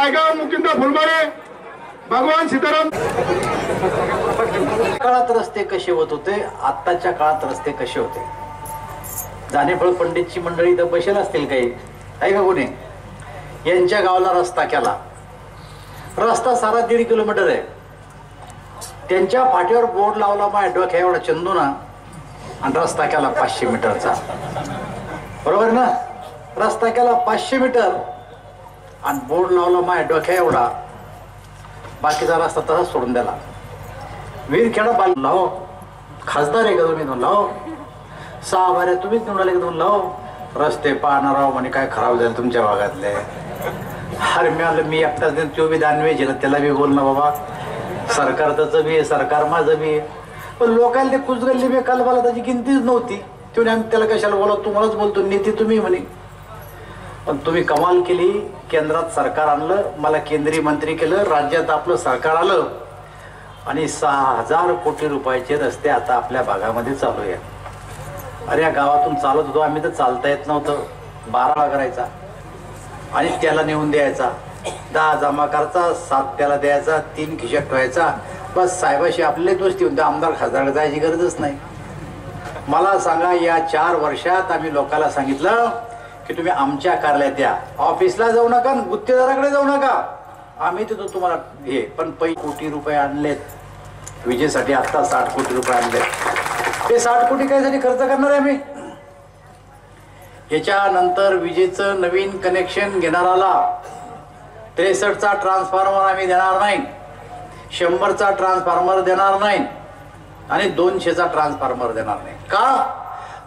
रायगाव मुकिंद फुलबाळे भगवान सीताराम। काळात रस्ते कसे होत होते आत्ताच्या काळात रस्ते कसे होते? जानेफळ पंडितची मंडळी तर बसेल असतील काही? आहे का कोणी? यांच्या गावाला रस्ता केला. रस्ता सारा दीड किलोमीटर आहे. त्यांच्या फाटीवर बोर्ड लावला मग डोक्या एवढा चंदुना आणि रस्ता केला पाचशे मीटरचा. बरोबर ना? रस्ता केला पाचशे मीटर. आणि बोर्ड लावला माझ्या डोक्या एवढा. बाकीचा रस्ता तसाच सोडून दिला. वीरखेडा बाल लाव. खासदार आहे का तुम्ही? दोन लाव. सहा बाऱ्या तुम्हीच निवडून आले का दोन लाव. रस्ते पाहणार आहो म्हणे काय खराब झाले तुमच्या भागातले. अरे मी आलं मी एकटाच देईन तो बी दानवेज ना त्याला बी बोल ना बाबा. सरकार त्याचं बी आहे, सरकार माझं बी आहे. पण लोकांना ते कुचगल्ली बी काल त्याची किंमतीच नव्हती. तेवढी आम्ही त्याला कशाला बोला तुम्हालाच बोलतो नेते तुम्ही म्हणे. पण तुम्ही कमाल केली केंद्रात सरकार आणलं मला केंद्रीय मंत्री केलं राज्यात आपलं सरकार आलं. आणि सहा हजार कोटी रुपयाचे रस्ते आता आपल्या भागामध्ये चालू आहे अरे या गावातून चालत होतो आम्ही तर चालता येत नव्हतं. बारावा करायचा आणि त्याला नेऊन द्यायचा. दहा जमा करायचा सात त्याला द्यायचा तीन खिशात ठेवायचा. बस साहेबाशी आपले दोस्ती होते आमदार खासदार जायची गरजच नाही. मला सांगा या चार वर्षात आम्ही लोकांना सांगितलं की तुम्ही आमच्या कार्यालयात या. ऑफिसला जाऊ नका गुत्तेदाराकडे जाऊ नका. आम्ही तिथं तुम्हाला हे पण पै कोटी रुपये आणलेत. विजेसाठी आत्ता साठ कोटी रुपये आणलेत. ते साठ कोटी कायसाठी खर्च करणार आहे आम्ही? याच्यानंतर विजेचं नवीन कनेक्शन घेणाराला त्रेसष्टचा ट्रान्सफॉर्मर आम्ही देणार नाही. शंभरचा ट्रान्सफॉर्मर देणार नाही. आणि दोनशेचा ट्रान्सफॉर्मर देणार नाही. का?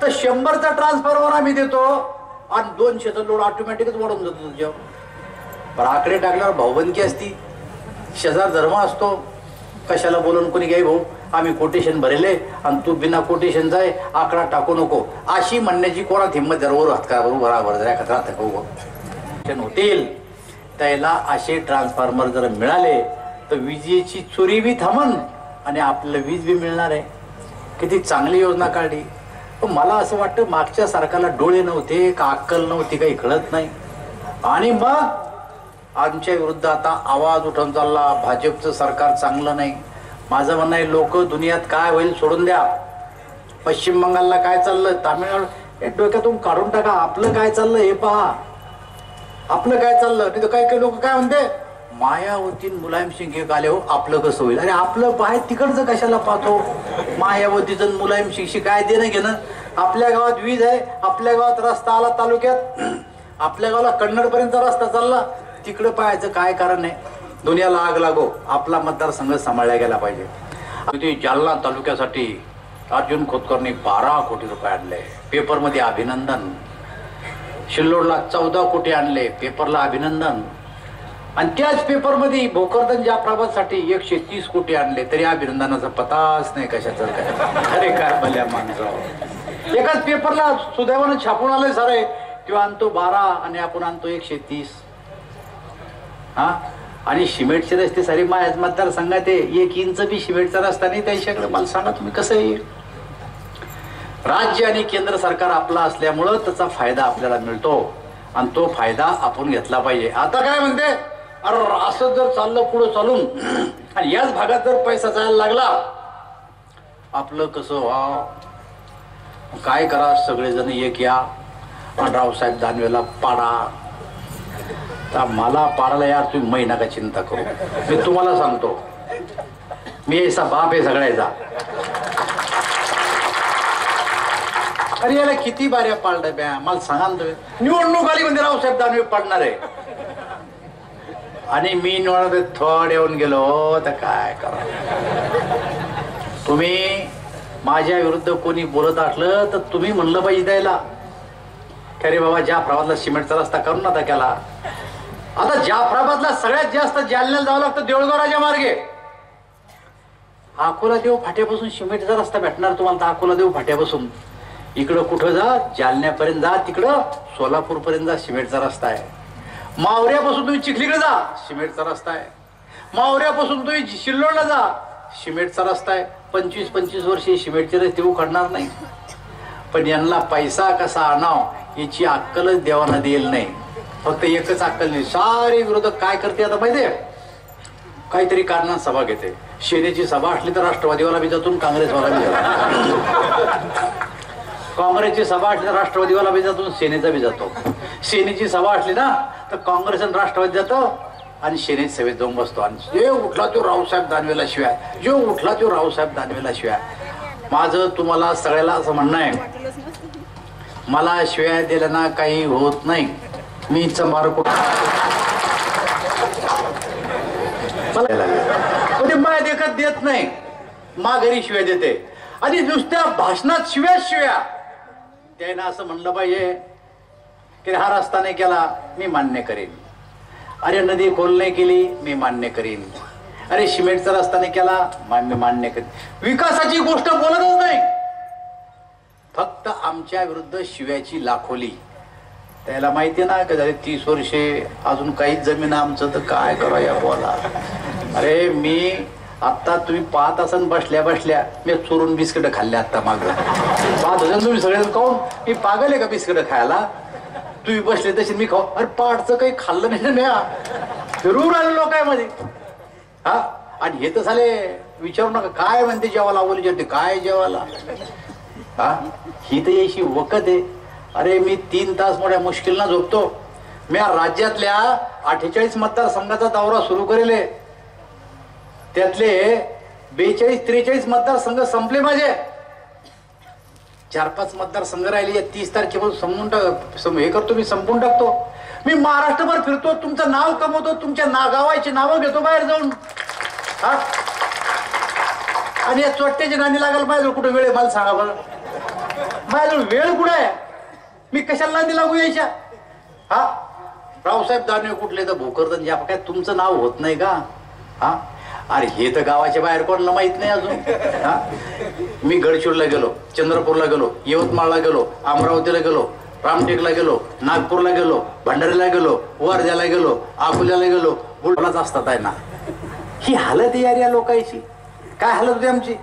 तर शंभरचा ट्रान्सफॉर्मर आम्ही देतो. आणि दोनशेचा लोड ऑटोमॅटिकच वाढून जातो तुझ्यावर. पण आकडे टाकल्यावर भाऊबंदकी असती. शेजार धर्म असतो. कशाला बोलून कोणी घ्याय भाऊ? आम्ही कोटेशन भरेले आणि तू बिना कोटेशन जाय आकडा टाकू नको. अशी म्हणण्याची कोणात हिंमत जरवर हातकारावर बरोबर जरा खतरा कोटेशन होतील. त्याला असे ट्रान्सफॉर्मर जर मिळाले तर विजेची चोरी बी थांबन आणि आपल्याला वीज बी मिळणार आहे. किती चांगली योजना काढली. मला असं वाटतं मागच्या सरकारला डोळे नव्हते का अक्कल नव्हती काही कळत नाही. आणि मग आमच्या विरुद्ध आता आवाज उठवून चालला भाजपचं सरकार चांगलं नाही. माझं म्हणणं आहे लोक दुनियात काय होईल सोडून द्या. पश्चिम बंगालला काय चाललं तामिळनाडू हे डोक्यातून काढून टाका आपलं काय चाललं हे पहा. आपलं काय चाललं? तिथं काही काही लोक काय म्हणते? मायावती मुलायम सिंग एक आले हो आपलं कसं होईल? अरे आपलं पाय तिकडचं कशाला पाहतो? मायावतीचं मुलायम सिंगशी काय देणं घेणं? आपल्या गावात वीज आहे आपल्या गावात रस्ता आला तालुक्यात. आपल्या गावाला कन्नडपर्यंत रस्ता चालला. तिकडं पाहायचं काय कारण आहे दुनियाला आग लागो. आपला मतदारसंघ सांभाळला गेला पाहिजे. जालना तालुक्यासाठी अर्जुन खोतकरने बारा कोटी रुपये आणले. पेपरमध्ये अभिनंदन. शिल्लोडला चौदा कोटी आणले. पेपरला अभिनंदन. आणि त्याच पेपरमध्ये भोकरदन जाफराबादसाठी एकशे तीस कोटी आणले तरी अभिनंदनाचा पताच नाही कशाचं. काय अरे काय भल्या माणसं. एकाच पेपरला सुदैवानं छापून आलंय सारे. किंवा आणतो बारा आणि आपण आणतो एकशे तीस. हा? आणि सिमेंटचे रस्ते सारे माझ्याच मतदारसंघात आहे. एक इंच बी सिमेंटचा रस्ता नाही त्यांच्याकडे. मला सांगा तुम्ही कसं येईल राज्य आणि केंद्र सरकार आपला असल्यामुळं त्याचा फायदा आपल्याला मिळतो. आणि तो फायदा आपण घेतला पाहिजे. आता काय म्हणते? अरे असं जर चाललं पुढं चालून आणि याच भागात जर पैसा जायला लागला आपलं कसं व्हा काय करा सगळेजण एक या? आणि रावसाहेब दानवेला पाडा. तर मला पाडायला यार तुम्ही महिना का चिंता करू. मी तुम्हाला सांगतो. मी ऐसा बाप आहे सगळ्याचा. अरे याला किती बाऱ्या पाळल्या बॅ मला सांगा तुम्ही. निवडणूक आली म्हणजे रावसाहेब दानवे पाडणार आहे. आणि मी निवडणूक थोड येऊन गेलो तर काय करा तुम्ही माझ्या विरुद्ध कोणी बोलत असलं तर तुम्ही म्हणलं पाहिजे द्यायला अरे बाबा ज्या प्रभातला सिमेंटचा रस्ता करू ना त्याला. आता ज्या प्रभातला सगळ्यात जास्त जालन्याला जावं लागतं देऊळगाव राजा मार्गे. अकोला देव फाट्यापासून सिमेंटचा रस्ता भेटणार तुम्हाला तर अकोला देव फाट्यापासून. इकडं कुठं जा जालन्यापर्यंत जा तिकडं सोलापूर पर्यंत जा सिमेंटचा रस्ता आहे. मावऱ्यापासून तुम्ही चिखलीकडे जा. सिमेंटचा रस्ता आहे. मावऱ्यापासून तुम्ही शिल्लोडला जा. सिमेंटचा रस्ता आहे. पंचवीस पंचवीस वर्षे सिमेंटचे रस्ते उखडणार नाही. पण यांना पैसा कसा आणाव याची अक्कलच देवाना देईल नाही. फक्त एकच अक्कल नाही. सारे विरोधक काय करते आता माहितीये काहीतरी कारणात सभा घेते. सेनेची सभा असली तर राष्ट्रवादीवाला बी जातो काँग्रेसवाला बी जातो. काँग्रेसची सभा असली तर राष्ट्रवादीवाला बी जातो सेनेचा बी जातो. सेनेची सभा असली ना तर काँग्रेस आणि राष्ट्रवादी जातो आणि सेनेत सभेत जाऊन बसतो आणि जे उठला तो रावसाहेब दानवेला शिवाय. जो उठला तो रावसाहेब दानवेला शिवाय. माझं तुम्हाला सगळ्याला असं म्हणणं आहे. मला शिवाय दिल्यानं काही होत नाही. मी चंबार कुठे म्हणजे माय देखत देत नाही. माघारी शिव्या देते. आणि नुसत्या भाषणात शिव्या शिव्या. त्यानं असं म्हणलं पाहिजे की हा रस्ता नाही केला मी मान्य करीन. अरे नदी खोल नाही केली मी मान्य करीन. अरे सिमेंटचा रस्ता नाही केला मा- मी मान्य करीन. विकासाची गोष्ट बोलतच नाही. फक्त आमच्या विरुद्ध शिव्याची लाखोली. त्याला माहिती ना का झाले तीस वर्षे अजून काहीच जमीन आमचं तर काय करा या बोला अरे मी आत्ता तुम्ही पाहत असाल बसल्या बसल्या मी चोरून बिस्किट खाल्ले आता माग. पाहत हजार तुम्ही सगळे खाऊन मी पागल आहे का बिस्किट खायला? तुम्ही बसले तशी मी खाऊ. अरे पाठचं काही खाल्लं नाही ना म्या. लोक आहे मध्ये हा? आणि हे तर झाले विचारू नका काय म्हणते जेवायला आवडली जेवते? काय जेवायला? हा? ही तर यायची वकत आहे. अरे मी तीन तास मोठ्या मुश्किलना झोपतो. मी राज्यातल्या अठ्ठेचाळीस मतदारसंघाचा दौरा सुरू करेल. त्यातले बेचाळीस त्रेचाळीस मतदारसंघ संपले माझे. चार पाच मतदारसंघ राहिले या तीस तारखेपासून संपून टाक सम- हे करतो मी संपून टाकतो. मी महाराष्ट्रभर फिरतो तुमचं नाव कमवतो तुमच्या ना गावाची नावं घेतो बाहेर जाऊन. हा? आणि या चोट्याची नाणी लागायला पाहिजे कुठे वेळ आहे मला सांगा बरं. माझ्याजवळ वेळ कुठं आहे? मी कशाला नांदी लागू यायच्या? हा? रावसाहेब दानवे कुठले तर भोकरदन या काय तुमचं नाव होत नाही का? हा? अरे हे तर गावाच्या बाहेर कोणाला माहीत नाही अजून. हा? मी गडचिरोलीला गेलो चंद्रपूरला गेलो यवतमाळला गेलो अमरावतीला गेलो रामटेकला गेलो नागपूरला गेलो भंडारीला गेलो वर्ध्याला गेलो अकोल्याला गेलो. बुलढाणाच असतात आहे ना. ही हालत आहे यार या लोकांची. काय हालत होती आमची?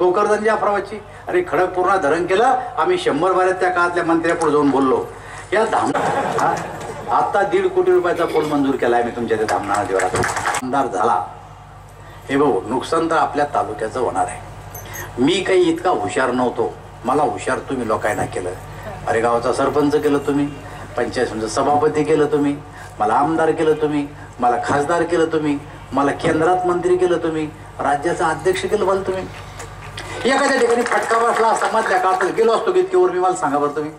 गोकर्धन जाफराबादची. अरे खडक पूर्ण धरण केलं आम्ही शंभर बाऱ्यात त्या काळातल्या मंत्र्यापुढे जाऊन बोललो. या धाम आत्ता दीड कोटी रुपयाचा पूल मंजूर केला आहे मी तुमच्या त्या धामणा देवळात आमदार झाला. हे भाऊ नुकसान तर आपल्या तालुक्याचं होणार आहे. मी काही इतका हुशार नव्हतो. मला हुशार तुम्ही लोकांना केलं. अरे गावाचा सरपंच केलं तुम्ही पंचायत समितीचं सभापती केलं तुम्ही मला आमदार केलं तुम्ही मला खासदार केलं तुम्ही मला केंद्रात मंत्री केलं तुम्ही राज्याचा अध्यक्ष केलं मला तुम्ही. एखाद्या ठिकाणी फटका बसला असा मधल्या काळात गेलो असतो इतकेवर मी मला सांगा बरं तुम्ही.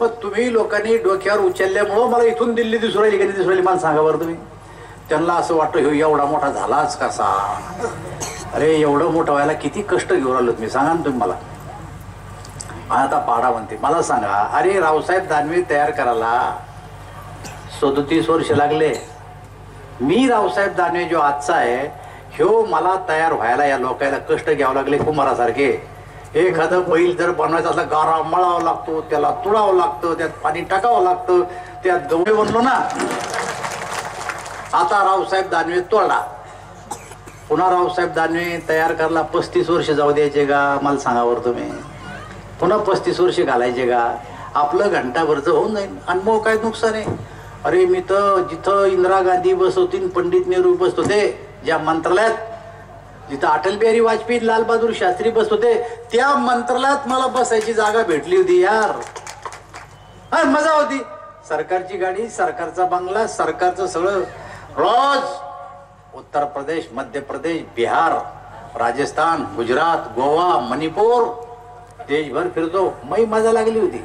पण तुम्ही लोकांनी डोक्यावर उचलल्यामुळं मला इथून दिल्ली दिसू राहिली कधी दिसू राहिली मला सांगा बरं तुम्ही. त्यांना असं वाटतं ह्यो एवढा मोठा झालाच कसा? अरे एवढं मोठं व्हायला किती कष्ट घेऊन राहिलो तुम्ही सांगा ना तुम्ही मला. आता पाडा म्हणते मला सांगा अरे रावसाहेब दानवे तयार करायला सदोतीस वर्ष लागले. मी रावसाहेब दानवे जो आजचा आहे ह्यो मला तयार व्हायला या लोकायला कष्ट घ्यावं लागले कुमारासारखे एखादं बैल जर बनवायचं असला गारा मळावा लागतो त्याला तुडावं लागतं त्यात पाणी टाकावं लागतं त्यात गवळे बनलो ना आता रावसाहेब दानवे तोडला. पुन्हा रावसाहेब दानवे तयार करायला पस्तीस वर्ष जाऊ द्यायचे का? मला सांगावर तुम्ही. पुन्हा पस्तीस वर्ष घालायचे का? आपलं घंटाभरचं होऊन जाईल आणि काय नुकसान आहे? अरे मी तर जिथं इंदिरा गांधी बस होती पंडित नेहरू बसत होते ज्या मंत्रालयात जिथं अटल बिहारी वाजपेयी लालबहादूर शास्त्री बसत होते त्या मंत्रालयात मला बसायची जागा भेटली होती यार. हा मजा होती. सरकारची गाडी सरकारचा बंगला सरकारचं सगळं. रोज उत्तर प्रदेश मध्य प्रदेश बिहार राजस्थान गुजरात गोवा मणिपूर देशभर फिरतो. मै मजा लागली होती.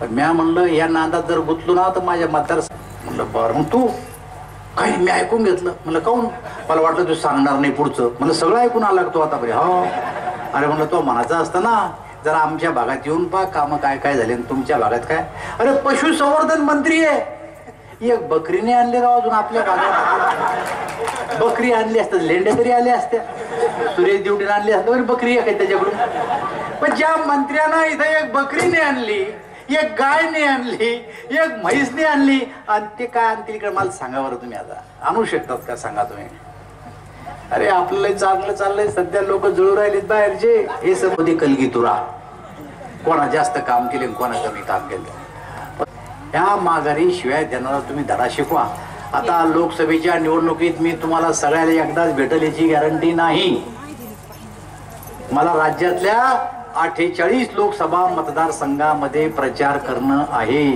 पण म्या म्हणलं या नादात जर गुंतलो ना तर माझ्या मतदार म्हणलं बरं मग तू? काही मी ऐकून घेतलं. म्हणलं काऊन? मला वाटलं तू सांगणार नाही पुढचं. म्हणलं सगळं ऐकून आला तो आता बरे हो. अरे म्हणलं तो म्हणायचा असतं ना जरा आमच्या भागात येऊन पहा कामं काय काय झाले आणि तुमच्या भागात काय? अरे पशुसंवर्धन मंत्री आहे. एक बकरीने आणले राव अजून आपल्या भागात बकरी आणली असतात लेंड्या तरी आल्या असत्या. सुरेश दिवटीने आणली असतात बरं बकरी आहे काय त्याच्याकडून. पण ज्या मंत्र्यांना इथं एक बकरीने आणली एक गायने आणली एक म्हैसने आणली आणि ते काय आणतील इकडे मला सांगा बरं तुम्ही आता. आणू शकतात का सांगा तुम्ही? अरे आपल्याला चांगलं चाललंय सध्या लोक जळू राहिलेत बाहेरचे. हे सब कलगी तुरा. कोणा जास्त काम केले कोणा कमी काम केलं? ह्या माघारी शिवाय देणारा तुम्ही धडा शिकवा. आता लोकसभेच्या निवडणुकीत मी तुम्हाला सगळ्याला एकदाच भेटेल याची गॅरंटी नाही. मला राज्यातल्या अठ्ठेचाळीस लोकसभा मतदारसंघामध्ये प्रचार करणं आहे.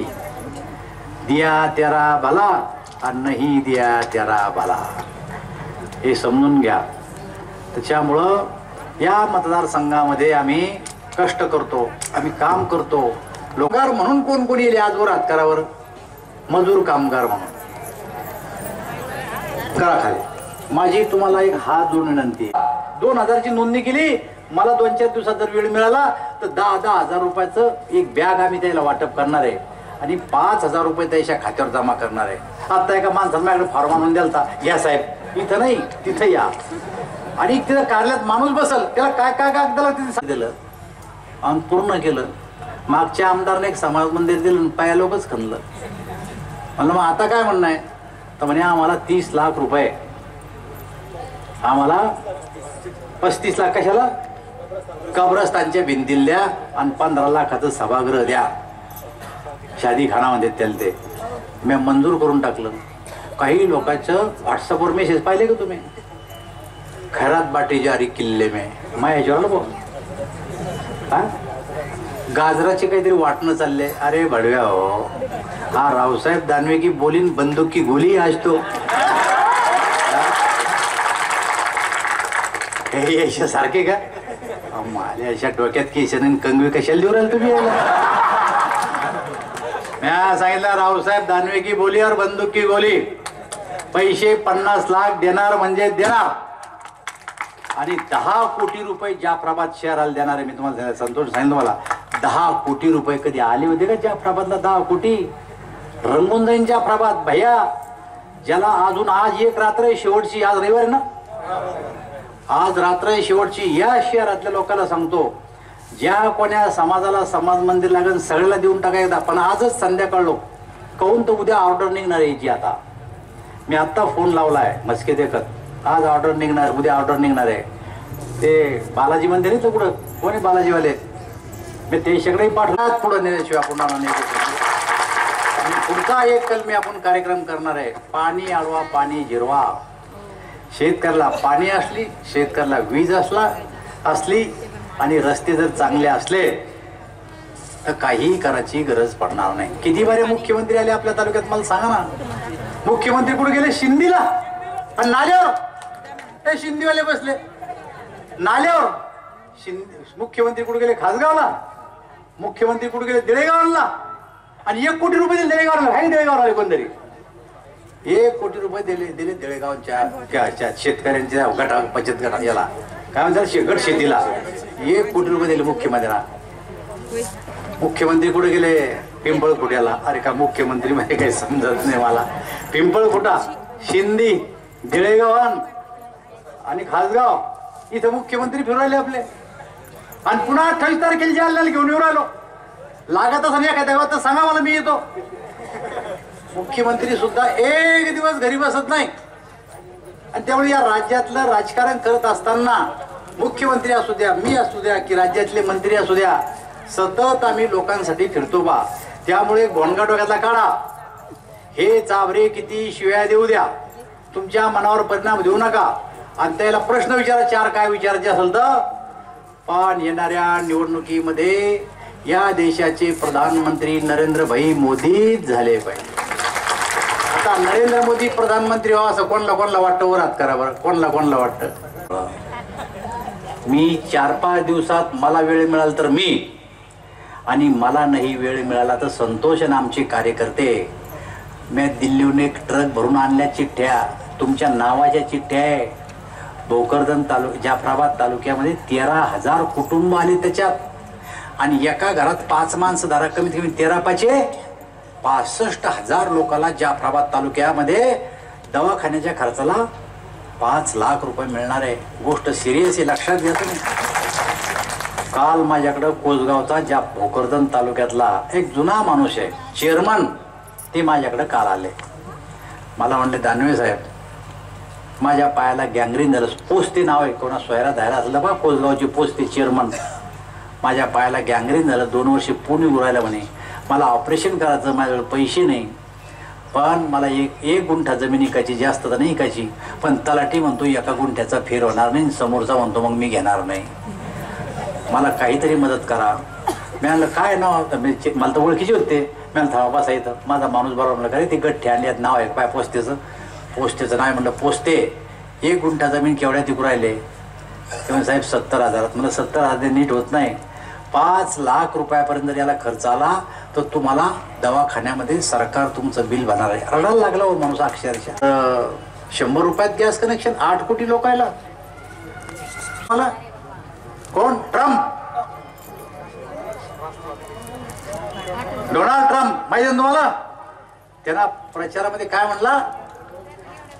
दिया त्यारा भला आणि नाही दिया त्यारा भला हे समजून घ्या. त्याच्यामुळं या मतदारसंघामध्ये आम्ही कष्ट करतो आम्ही काम करतो. लोकार म्हणून कोण कोणी येईल आजवर हातकारावर मजूर कामगार म्हणून. करा खाली. माझी तुम्हाला एक हात जोडून विनंती दोन हजारची नोंदणी केली मला दोन चार दिवसात जर वेळ मिळाला तर दहा दहा हजार रुपयाचं एक बॅग आम्ही त्याला वाटप करणार आहे. आणि पाच हजार रुपये त्याच्या खात्यावर जमा करणार आहे. आता एका माणसाला माझ्याकडे फॉर्म आणून द्यालता या साहेब इथं नाही तिथं या. आणि तिथं कार्यालयात माणूस बसल त्याला काय काय काय त्याला तिथे दिलं आणि पूर्ण केलं. मागच्या आमदारने एक समाज मंदिर दिलं पाया लोकच खणलं. म्हणलं मग आता काय म्हणणं आहे? तर म्हणे आम्हाला तीस लाख रुपये. आम्हाला पस्तीस लाख कशाला? कब्रस्तानच्या भिंतीला द्या आणि पंधरा लाखाचं सभागृह द्या. शादी खानामध्ये त्याला ते मी मंजूर करून टाकलं. काही लोकांचं व्हॉट्सअपवर मेसेज पाहिले का तुम्ही? खैरात बाटी जारी किल्ले में. मग याच्यावर बघ. हा? गाजराचे काहीतरी वाटणं चालले अरे भडव्या हो. हा रावसाहेब दानवे की बोलीन बंदूक की गोली आज तो. हे? याच्या सारखे का? माझ्या अशा डोक्यात केशन आणि कंगवी कशाला देऊ राहिले तुम्ही म्या सांगितलं रावसाहेब दानवे की बोली और बंदूक की गोली. पैसे पन्नास लाख देणार म्हणजे देणार. आणि दहा कोटी रुपये ज्या प्रभात शहराला देणार आहे मी तुम्हाला संतोष सांगितलं मला दहा कोटी रुपये कधी आले होते का ज्या प्रभातला? दहा कोटी. रंगून जाईन ज्या प्रभात भैया. ज्याला अजून आज एक रात्र आहे शेवटची. आज रविवार ना? आज रात्र आहे शेवटची. या शहरातल्या लोकांना सांगतो ज्या कोण्या समाजाला समाज मंदिर लागेल सगळ्याला देऊन टाकायचा पण आजच संध्याकाळ लोक. तर उद्या ऑर्डर निघणार आहे आता. मी आत्ता फोन लावला आहे मस्के देखत. आज ऑर्डर निघणार उद्या ऑर्डर निघणार आहे. ते बालाजी मंदिर आहे तर कुठं? कोणी बालाजीवाले? आहेत ते सगळे पाठवण्यात पुढं नेण्याशिवाय आपण आणि पुढचा एक कलमी आपण कार्यक्रम करणार आहे. पाणी आडवा पाणी जिरवा. शेतकऱ्याला पाणी असली शेतकऱ्याला वीज असला असली आणि रस्ते जर चांगले असले तर काहीही करायची गरज पडणार नाही. किती बरे मुख्यमंत्री आले आपल्या तालुक्यात मला सांगा ना. मुख्यमंत्री कुठे गेले? शिंदीला. आणि नाल्यावर. ते शिंदीवाले बसले. नाल्यावर. शिंदे मुख्यमंत्री कुठे गेले? खासगावला. मुख्यमंत्री कुठे गेले? दिळेगावला आणि एक कोटी रुपये दिले दिळेगावला आहे दिळेगावला आले कोणतरी एक कोटी रुपये दिले दिले दिळेगावच्या शेतकऱ्यांच्या गटा बचत गटा याला. काय म्हणतात? शे- गट शेतीला. एक कोटी रुपये दिले मुख्यमंत्र्यांना. मुख्यमंत्री कुठे गेले? पिंपळ कुट्याला अरे का मुख्यमंत्री म्हणजे काही समजत नाही मला. पिंपळ कुटा शिंदी दिळेगावन आणि खासगाव. इथं मुख्यमंत्री फिरवले आपले. आणि पुन्हा अठ्ठावीस तारखेला जालन्याला घेऊन येऊन राहिलो. लागत असं काय देवा तर सांगा मला मी येतो. मुख्यमंत्री सुद्धा एक दिवस घरी बसत नाही. आणि त्यामुळे या राज्यातलं राजकारण करत असताना मुख्यमंत्री असू द्या मी असू द्या की राज्यातले मंत्री असू द्या सतत आम्ही लोकांसाठी फिरतो बा. त्यामुळे गोंडगा डोक्यातला काढा. हे चावरे किती शिव्या देऊ द्या. तुमच्या मनावर परिणाम देऊ नका. आणि त्याला प्रश्न विचारा चार काय विचारायचे असेल तर? पण येणाऱ्या निवडणुकीमध्ये या देशाचे प्रधानमंत्री नरेंद्र भाई मोदीच झाले पाहिजे. आता नरेंद्र मोदी प्रधानमंत्री व्हावं असं कोणला कोणला वाटतं? वर हात करा बरं. कोणला कोणला वाटतं? मी चार पाच दिवसात मला वेळ मिळाला तर मी आणि मला नाही वेळ मिळाला तर संतोष आणि आमचे कार्यकर्ते मी दिल्लीहून एक ट्रक भरून आणल्या चिठ्ठ्या. तुमच्या नावाच्या चिठ्ठ्या आहे. भोकरदन तालुक जाफराबाद तालुक्यामध्ये तेरा हजार कुटुंब आले त्याच्यात. आणि एका घरात पाच माणसं धारा कमीत कमी तेरा पाचे पासष्ट हजार लोकांना जाफराबाद तालुक्यामध्ये दवाखान्याच्या खर्चाला पाच लाख रुपये मिळणार आहे. गोष्ट सिरियस आहे लक्षात घ्या तुम्ही. काल माझ्याकडं कोसगावचा ज्या भोकरदन तालुक्यातला एक जुना माणूस आहे चेअरमन ते माझ्याकडे काल आले. मला म्हणले दानवे साहेब माझ्या पायाला गँग्रीन झालं. पोस्ते नाव आहे कोणा सोयरा धायला असलं बा कोसगावची पोस्ते चेअरमन माझ्या पायाला गँग्रीन झालं दोन वर्ष पुणे उरायला म्हणे. मला ऑपरेशन करायचं माझ्याकडे पैसे नाही. पण मला एक एक गुंठा जमीन इकायची जास्त तर नाही इकायची पण तलाठी म्हणतो एका गुंठ्याचा फेर होणार नाही समोरचा म्हणतो मग मी घेणार नाही. मला काहीतरी मदत करा. मी म्हणलं काय नाव? मी चे- मला तर ओळखीचे होते. मी म्हणलं थांबा बसा इथं. माझा माणूस बरोबर म्हणलं काय ते गठ्ठे आणले नाव आहे पाय पोचतेचं पोस्टेचं नाही म्हणलं पोस्टे एक गुंठा जमीन केवढ्या तिकू राहिले? तेव्हा साहेब सत्तर हजारात. मला सत्तर हजार नीट होत नाही. पाच लाख रुपयापर्यंत जर याला खर्च आला तर तुम्हाला दवाखान्यामध्ये सरकार तुमचं बिल भरणार आहे. रडायला लागला हो माणूस अक्षरशः. शंभर रुपयात गॅस कनेक्शन आठ कोटी लोकायला मला कोण? ट्रम्प. Donald Trump. माहिती आहे ना तुम्हाला? त्यांना प्रचारामध्ये काय म्हणला?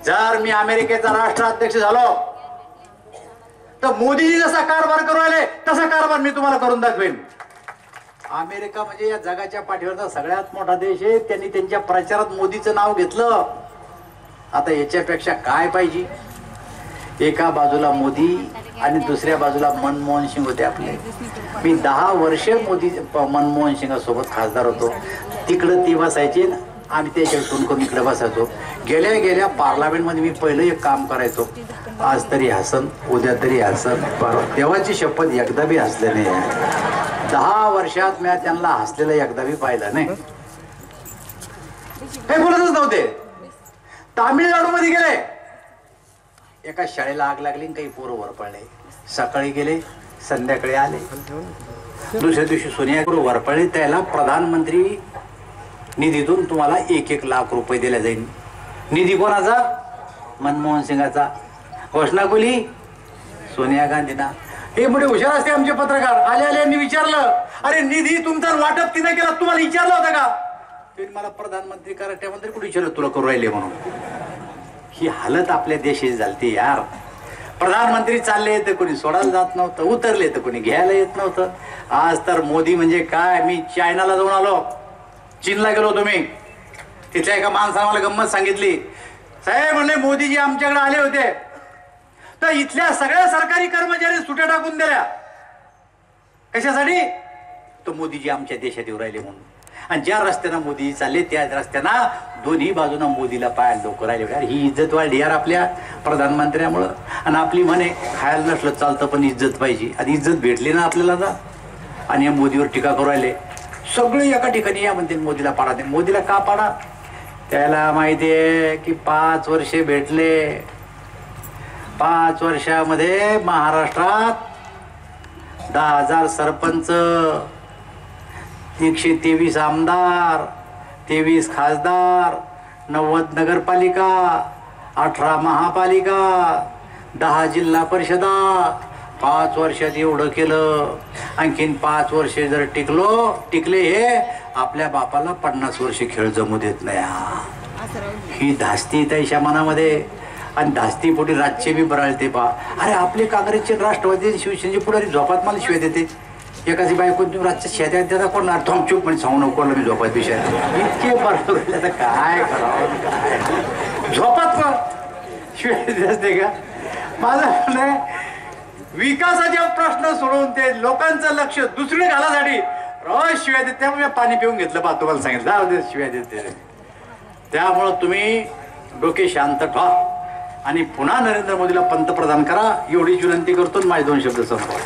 जर मी अमेरिकेचा राष्ट्राध्यक्ष झालो तर मोदीजी जसा कारभार करू आले तसा कारभार मी तुम्हाला करून दाखवेन. अमेरिका म्हणजे या जगाच्या पाठीवरचा सगळ्यात मोठा देश आहे. त्यांनी त्यांच्या प्रचारात मोदीचं नाव घेतलं. आता याच्यापेक्षा काय पाहिजे? एका बाजूला मोदी आणि दुसऱ्या बाजूला मनमोहन सिंग होते आपले. मी दहा वर्ष मोदी प- मनमोहन सिंगासोबत खासदार होतो. तिकडं ती बसायची. आम्ही त्याच्याकडे तोंड करून इकडे बसायचो. गेल्या गेल्या पार्लमेंटमध्ये मी पहिलं एक काम करायचो. आज तरी हसन उद्या तरी हसन. पर देवाची शपथ एकदा बी हसले नाही दहा वर्षात मी त्यांना हसलेलं एकदा बी पाहिलं नाही. हे बोलतच नव्हते. तामिळनाडू मध्ये गेले. एका शाळेला आग लागली काही पोरं वर पडले. सकाळी गेले संध्याकाळी आले. दुसऱ्या दिवशी सोनिया गुरु वर पडले. त्याला प्रधानमंत्री निधीतून तुम्हाला एक एक लाख रुपये दिला जाईल. निधी कोणाचा? मनमोहन सिंगाचा. घोषणा केली? सोनिया गांधीना. हे मोठे हुशार असते आमचे पत्रकार. आले आले यांनी विचारलं. अरे निधी तुमचा वाटप तिने केला तुम्हाला विचारलं होतं का? तुम्ही मला प्रधानमंत्री कराट्यामध्ये कुठे विचारलं? तुला करू राहिले म्हणून. ही हालत आपल्या देशाची झालती यार. प्रधानमंत्री चालले तर कोणी सोडायला जात नव्हतं उतरले तर कोणी घ्यायला येत नव्हतं. आज तर मोदी म्हणजे काय? मी चायनाला जाऊन आलो. चीनला गेलो होतो मी. तिथल्या एका माणसाने मला गंमत सांगितली. साहेब म्हणले मोदीजी आमच्याकडे आले होते. तर इथल्या सगळ्या सरकारी कर्मचारी सुट्या टाकून दिल्या. कशासाठी? तर मोदीजी आमच्या देशात येऊ राहिले म्हणून. आणि ज्या रस्त्यानं मोदी चालले त्या रस्त्यानं दोन्ही बाजूना मोदीला पाय लोक राहिले यार ही इज्जत वाढली यार आपल्या प्रधानमंत्र्यामुळं. आणि आपली म्हणे खायला नसलं चालतं पण इज्जत पाहिजे. आणि इज्जत भेटली ना आपल्याला आता. आणि या मोदीवर टीका करू राहिले. सगळे एका ठिकाणी या म्हणतील मोदीला पाडा दे मोदीला का पाडा? त्याला माहिती आहे की पाच वर्षे भेटले. पाच वर्षामध्ये महाराष्ट्रात दहा हजार सरपंच एकशे तेवीस आमदार तेवीस खासदार नव्वद नगरपालिका अठरा महापालिका दहा जिल्हा परिषदा पाच वर्षात एवढं केलं. आणखीन पाच वर्षे जर टिकलो टिकले हे आपल्या बापाला पन्नास वर्षे खेळ जमू देत नाही. हा. ही धास्ती त्याच्या मनामध्ये. आणि धास्ती पुढे राज्य बी बराळते पा अरे आपले काँग्रेसचे राष्ट्रवादी शिवसेनेचे पुढारी झोपात मला शिवाय देते. एखादी बायको तुम्ही रातच्या शेतात त्याचा कोण थॉम चूप पण सांगू नको मी झोपात विषय इतके बरं आता काय करावं काय? झोपात पण. शिवाय देते का? माझं म्हणणं विकासाचे प्रश्न सोडून ते लोकांचं लक्ष दुसरीकडे घालासाठी रोज शिवाय देते त्यामुळे पाणी पिऊन घेतलं बा तुम्हाला सांगितलं. शिव्या शिवाय देते त्यामुळं तुम्ही डोके शांत ठेवा. आणि पुन्हा नरेंद्र मोदीला पंतप्रधान करा. एवढीच विनंती करतो माझे दोन शब्द संपवा.